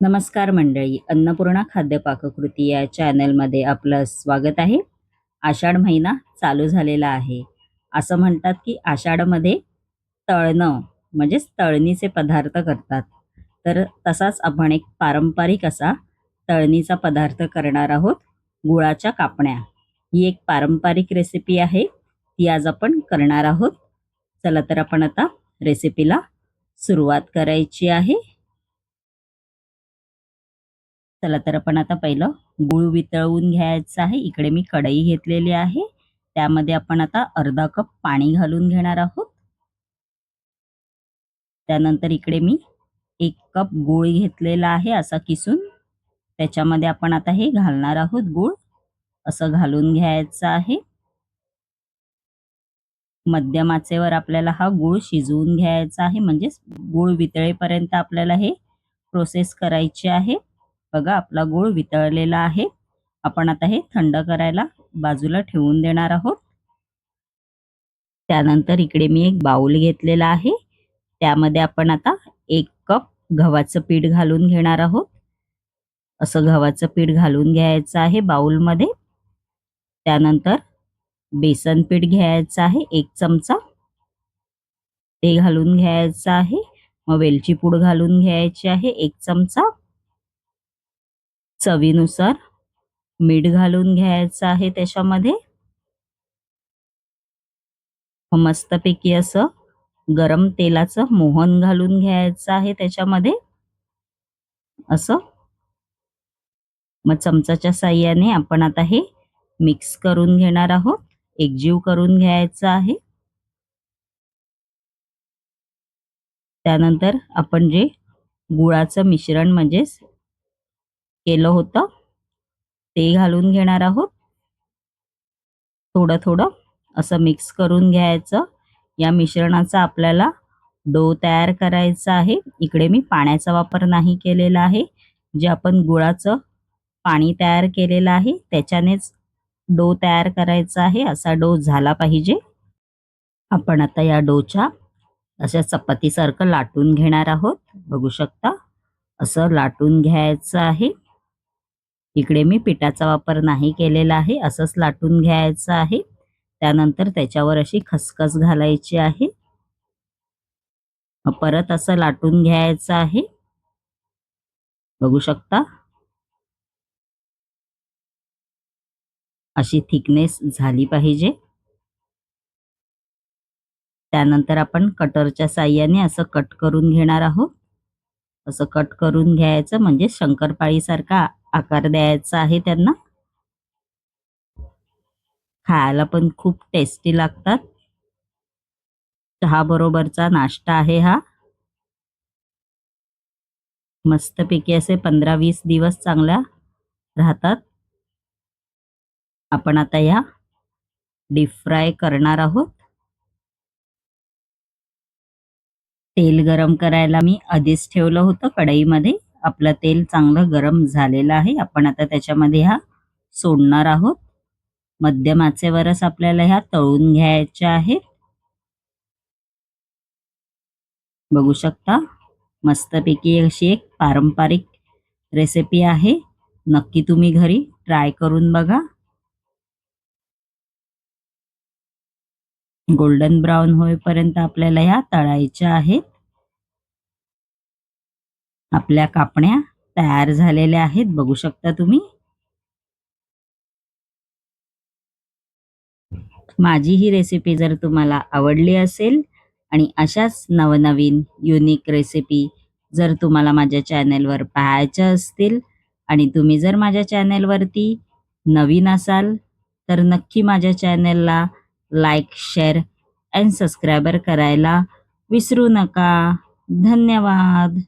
नमस्कार मंडळी अन्नपूर्णा खाद्य पाककृती या चॅनलमध्ये आपलं स्वागत आहे. आषाढ महिना चालू झालेला आहे. असं म्हणतात की आषाढमध्ये तळणं म्हणजेच तळणीचे पदार्थ करतात. तर तसाच आपण एक पारंपरिक असा तळणीचा पदार्थ करणार आहोत गुळाच्या कापण्या. ही एक पारंपरिक रेसिपी आहे ती आज आपण करणार आहोत. चला तर आपण आता रेसिपीला सुरुवात करायची आहे. चला तर आपण आता पहिलं गुळ वितळवून घ्यायचं आहे. इकडे मी कढई घेतलेली आहे. त्यामध्ये आपण आता अर्धा कप पाणी घालून घेणार आहोत. त्यानंतर इकडे मी एक कप गुळ घेतलेला आहे असा किसून. त्याच्यामध्ये आपण आता हे घालणार आहोत गुळ. असं घालून घ्यायचं आहे. मध्यम आचेवर आपल्याला हा गुळ शिजवून घ्यायचा आहे. म्हणजेच गुळ वितळेपर्यंत आपल्याला हे प्रोसेस करायची आहे. बघा आपला गूळ वितळलेला आहे. आपण आता हे थंड करायला बाजूला ठेवून देणार आहोत. त्यानंतर इकडे मी एक बाउल घेतलेला आहे. त्यामध्ये आपण आता एक कप गव्हाचं पीठ घालून घेणार आहोत. असं गव्हाचं पीठ घालून घ्यायचं आहे बाउलमध्ये. त्यानंतर बेसन पीठ घ्यायचं आहे एक चमचा. ते घालून घ्यायचं आहे. मग वेलची पूड घालून घ्यायची आहे एक चमचा. चवीनुसार मीठ घालून घ्यायचं आहे त्याच्यामध्ये. मस्तपैकी असं गरम तेलाचं मोहन घालून घ्यायचं आहे त्याच्यामध्ये. असं. मग चमचाच्या साह्याने आपण आता हे मिक्स करून घेणार आहोत. एकजीव करून घ्यायचं आहे. त्यानंतर आपण जे गुळाचं मिश्रण म्हणजेच केलं होतं. ते घालून घेणार आहोत. थोडं थोडं असं मिक्स करून घ्यायचं. या मिश्रणाचा आपल्याला डो तयार करायचा आहे. इकडे मी पाण्याचा वापर नाही केलेला आहे. जे आपण गुळाचं पाणी तयार केलेलं आहे त्याच्यानेच डो तयार करायचा आहे. असा डो झाला पाहिजे. आपण आता या डोच्या अशा चपातीसारखं लाटून घेणार आहोत. बघू शकता असं लाटून घ्यायचं आहे. इकडे मी पिठाचा वापर नाही केलेला आहे असंच लाटून घ्यायचं आहे. त्यानंतर त्याच्यावर अशी खसखस घालायची आहे. परत असं लाटून घ्यायचं आहे. बघू शकता. अशी थिकनेस झाली पाहिजे. त्यानंतर आपण कटरच्या साह्याने असं कट करून घेणार आहोत. असं कट करून घ्यायचं म्हणजे शंकरपाळीसारखा आकार द्यायचा आहे त्यांना. खायला पण खूप टेस्टी लागतात. चहा बरोबरचा नाश्ता आहे हा. मस्तपैकी असे पंधरा वीस दिवस चांगल्या राहतात. आपण आता या डीप फ्राय करणार आहोत. तेल गरम करायला मी आधीच ठेवलं होतं कढईमध्ये. आपलं तेल चांगलं गरम झालेलं आहे. आपण आता त्याच्यामध्ये हा सोडणार आहोत. मध्यम आचेवरच आपल्याला ह्या तळून घ्यायच्या आहेत. बघू शकता मस्तपैकी अशी एक पारंपरिक रेसिपी आहे. नक्की तुम्ही घरी ट्राय करून बघा. गोल्डन ब्राऊन होईपर्यंत आपल्याला ह्या तळायच्या आहेत. आपल्या कापण्या तयार झालेल्या आहेत. बघू शकता तुम्ही. माझी ही रेसिपी जर तुम्हाला आवडली असेल आणि अशाच नवनवीन युनिक रेसिपी जर तुम्हाला माझ्या चॅनेलवर पाहायच्या असतील आणि तुम्ही जर माझ्या चॅनेलवरती नवीन असाल तर नक्की माझ्या चॅनेलला लाईक शेअर अँड सबस्क्रायबर करायला विसरू नका. धन्यवाद.